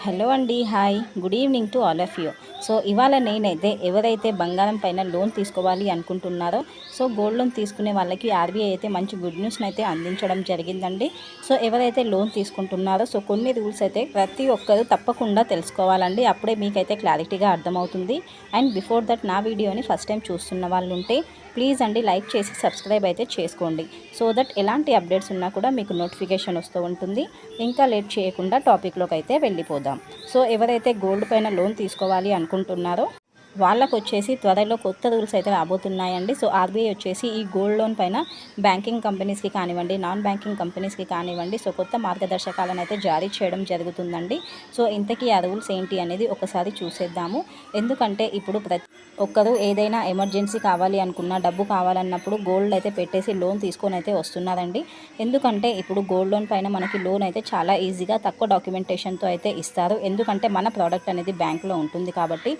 Hello అండి hi good evening to all of you so ఇవాళ నేనైతే ఎవరైతే బంగారం పైన లోన్ తీసుకోవాలి అనుకుంటున్నారో సో గోల్డ్ లోన్ తీసుకునే వాళ్ళకి ఆర్బీఐ అయితే మంచి గుడ్ న్యూస్ని అయితే అందించడం జరిగిందండి. సో ఎవరైతే లోన్ తీసుకుంటున్నారో సో కొన్ని రూల్స్ అయితే ప్రతి ఒక్కరు తప్పకుండా తెలుసుకోవాలండి. అప్పుడే మీకైతే క్లారిటీగా అర్థమవుతుంది. అండ్ బిఫోర్ దట్ నా వీడియోని ఫస్ట్ టైం చూస్తున్న వాళ్ళు ఉంటే ప్లీజ్ అండి లైక్ చేసి సబ్స్క్రైబ్ అయితే చేసుకోండి. సో దట్ ఎలాంటి అప్డేట్స్ ఉన్నా కూడా మీకు నోటిఫికేషన్ వస్తూ ఉంటుంది. ఇంకా లేట్ చేయకుండా టాపిక్లోకి అయితే వెళ్ళిపోదాం. సో ఎవరైతే గోల్డ్ పైన లోన్ తీసుకోవాలి అనుకుంటున్నారో వాళ్ళకు వచ్చేసి త్వరలో కొత్త రూల్స్ అయితే రాబోతున్నాయండి. సో ఆర్బీఐ వచ్చేసి ఈ గోల్డ్ లోన్ పైన బ్యాంకింగ్ కంపెనీస్కి కానివ్వండి నాన్ బ్యాంకింగ్ కంపెనీస్కి కానివ్వండి సో కొత్త మార్గదర్శకాలను అయితే జారీ చేయడం జరుగుతుందండి. సో ఇంతకీ ఆ రూల్స్ ఏంటి అనేది ఒకసారి చూసేద్దాము. ఎందుకంటే ఇప్పుడు ప్రతి ఒక్కరు ఏదైనా ఎమర్జెన్సీ కావాలి అనుకున్న డబ్బు కావాలన్నప్పుడు గోల్డ్ అయితే పెట్టేసి లోన్ తీసుకొని అయితే వస్తున్నారండి. ఎందుకంటే ఇప్పుడు గోల్డ్ లోన్ పైన మనకి లోన్ అయితే చాలా ఈజీగా తక్కువ డాక్యుమెంటేషన్తో అయితే ఇస్తారు. ఎందుకంటే మన ప్రోడక్ట్ అనేది బ్యాంకులో ఉంటుంది కాబట్టి.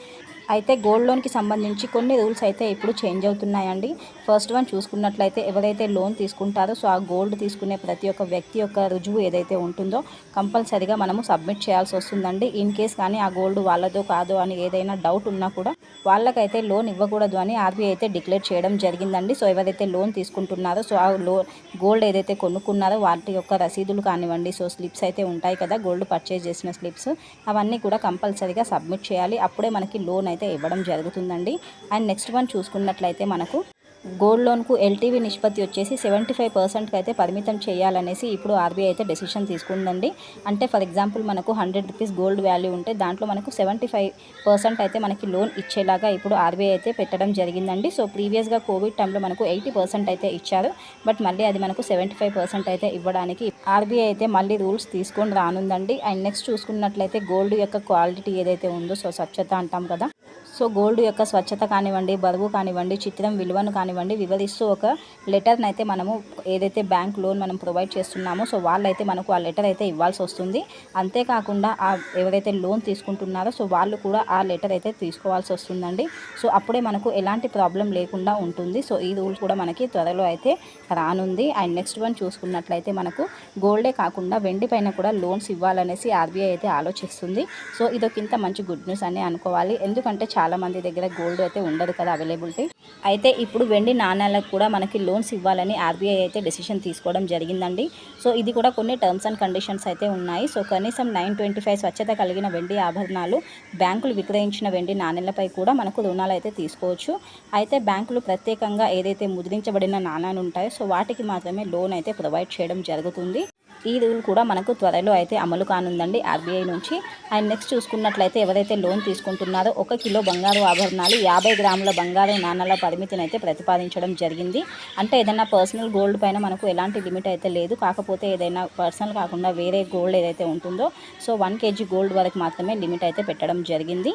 అయితే గోల్డ్ లోన్కి సంబంధించి కొన్ని రూల్స్ అయితే ఇప్పుడు చేంజ్ అవుతున్నాయండి. ఫస్ట్ వన్ చూసుకున్నట్లయితే ఎవరైతే లోన్ తీసుకుంటారో సో ఆ గోల్డ్ తీసుకునే ప్రతి ఒక్క వ్యక్తి యొక్క రుజువు ఏదైతే ఉంటుందో కంపల్సరిగా మనము సబ్మిట్ చేయాల్సి వస్తుందండి. ఇన్ కేస్ కానీ ఆ గోల్డ్ వాళ్ళదో కాదో అని ఏదైనా డౌట్ ఉన్నా కూడా వాళ్ళకైతే లోన్ ఇవ్వకూడదు అని ఆర్బీఐ అయితే డిక్లేర్ చేయడం జరిగిందండి. సో ఎవరైతే లోన్ తీసుకుంటున్నారో సో ఆ లోన్ గోల్డ్ ఏదైతే కొనుక్కున్నారో వాటి యొక్క రసీదులు కానివ్వండి సో స్లిప్స్ అయితే ఉంటాయి కదా గోల్డ్ పర్చేజ్ చేసిన స్లిప్స్ అవన్నీ కూడా కంపల్సరీగా సబ్మిట్ చేయాలి. అప్పుడే మనకి లోన్ అయితే ఇవ్వడం జరుగుతుందండి. అండ్ నెక్స్ట్ వన్ చూసుకున్నట్లయితే మనకు గోల్డ్ లోన్కు ఎల్టీవీ నిష్పత్తి వచ్చేసి సెవెంటీ ఫైవ్ పర్సెంట్కి అయితే పరిమితం చేయాలనేసి ఇప్పుడు ఆర్బీఐ అయితే డెసిషన్ తీసుకుందండి. అంటే ఫర్ ఎగ్జాంపుల్ మనకు హండ్రెడ్ రూపీస్ గోల్డ్ వాల్యూ ఉంటే దాంట్లో మనకు సెవెంటీ ఫైవ్ పర్సెంట్ అయితే మనకి లోన్ ఇచ్చేలాగా ఇప్పుడు ఆర్బీఐ అయితే పెట్టడం జరిగిందండి. సో ప్రీవియస్గా కోవిడ్ టైంలో మనకు ఎయిటీ పర్సెంట్ అయితే ఇచ్చారు. బట్ మళ్ళీ అది మనకు సెవెంటీ ఫైవ్ పర్సెంట్ అయితే ఇవ్వడానికి ఆర్బీఐ అయితే మళ్ళీ రూల్స్ తీసుకొని రానుందండి. అండ్ నెక్స్ట్ చూసుకున్నట్లయితే గోల్డ్ యొక్క క్వాలిటీ ఏదైతే ఉందో సో స్వచ్ఛత అంటాం కదా. సో గోల్డ్ యొక్క స్వచ్ఛత కానివ్వండి బరువు కానివ్వండి చిత్రం విలువను కానివ్వండి వివరిస్తూ ఒక లెటర్ని అయితే మనము ఏదైతే బ్యాంక్ లోన్ మనం ప్రొవైడ్ చేస్తున్నామో సో వాళ్ళైతే మనకు ఆ లెటర్ అయితే ఇవ్వాల్సి వస్తుంది. అంతేకాకుండా ఆ ఎవరైతే లోన్ తీసుకుంటున్నారో సో వాళ్ళు కూడా ఆ లెటర్ అయితే తీసుకోవాల్సి వస్తుందండి. సో అప్పుడే మనకు ఎలాంటి ప్రాబ్లం లేకుండా ఉంటుంది. సో ఈ రూల్ కూడా మనకి త్వరలో అయితే రానుంది. అండ్ నెక్స్ట్ వన్ చూసుకున్నట్లయితే మనకు గోల్డే కాకుండా వెండి పైన కూడా లోన్స్ ఇవ్వాలనేసి ఆర్బీఐ అయితే ఆలోచిస్తుంది. సో ఇదొకింత మంచి గుడ్ న్యూస్ అని అనుకోవాలి. ఎందుకంటే చాలా మంది దగ్గర గోల్డ్ అయితే ఉండదు కదా అవైలబిలిటీ అయితే ఇప్పుడు వెండి నాణ్యాలకు కూడా మనకి లోన్స్ ఇవ్వాలని ఆర్బీఐ అయితే డెసిషన్ తీసుకోవడం జరిగిందండి. సో ఇది కూడా కొన్ని టర్మ్స్ అండ్ కండిషన్స్ అయితే ఉన్నాయి. సో కనీసం నైన్ ట్వంటీ ఫైవ్ స్వచ్ఛత కలిగిన వెండి ఆభరణాలు బ్యాంకులు విక్రయించిన వెండి నాణ్యాలపై కూడా మనకు రుణాలు అయితే తీసుకోవచ్చు. అయితే బ్యాంకులు ప్రత్యేకంగా ఏదైతే ముద్రించబడిన నాణ్యాలు ఉంటాయో సో వాటికి మాత్రమే లోన్ అయితే ప్రొవైడ్ చేయడం జరుగుతుంది. ఈ రూల్ కూడా మనకు త్వరలో అయితే అమలు కానుందండి ఆర్బీఐ నుంచి. అండ్ నెక్స్ట్ చూసుకున్నట్లయితే ఎవరైతే లోన్ తీసుకుంటున్నారో ఒక కిలో బంగారు ఆభరణాలు యాభై గ్రాముల బంగారు నాణాల పరిమితిని అయితే ప్రతిపాదించడం జరిగింది. అంటే ఏదైనా పర్సనల్ గోల్డ్ పైన మనకు ఎలాంటి లిమిట్ అయితే లేదు. కాకపోతే ఏదైనా పర్సనల్ కాకుండా వేరే గోల్డ్ ఏదైతే ఉంటుందో సో వన్ కేజీ గోల్డ్ వరకు మాత్రమే లిమిట్ అయితే పెట్టడం జరిగింది.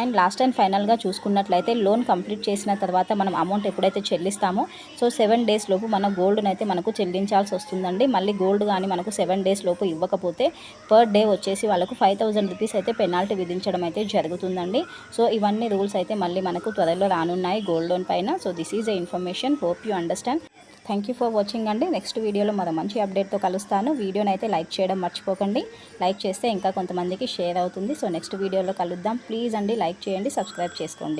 అండ్ లాస్ట్ అండ్ ఫైనల్గా చూసుకున్నట్లయితే లోన్ కంప్లీట్ చేసిన తర్వాత మనం అమౌంట్ ఎప్పుడైతే చెల్లిస్తామో సో సెవెన్ డేస్ లోపు మన గోల్డ్ని అయితే మనకు చెల్లించాల్సి వస్తుందండి. మళ్ళీ గోల్డ్ కానీ మనకు సెవెన్ డేస్ లోపు ఇవ్వకపోతే పర్ డే వచ్చేసి వాళ్ళకు ఫైవ్ థౌజండ్ రూపీస్ అయితే పెనాల్టీ విధించడం అయితే జరుగుతుందండి. సో ఇవన్నీ రూల్స్ అయితే మళ్ళీ మనకు త్వరలో రానున్నాయి గోల్డ్ లోన్ పైన. So this is a information. Hope you understand. Thank you for watching అండి. నెక్స్ట్ వీడియోలో మరో మంచి అప్డేట్తో కలుస్తాను. వీడియోని అయితే లైక్ చేయడం మర్చిపోకండి. లైక్ చేస్తే ఇంకా కొంతమందికి షేర్ అవుతుంది. సో నెక్స్ట్ వీడియోలో కలుద్దాం. ప్లీజ్ అండి లైక్ చేయండి సబ్స్క్రైబ్ చేసుకోండి.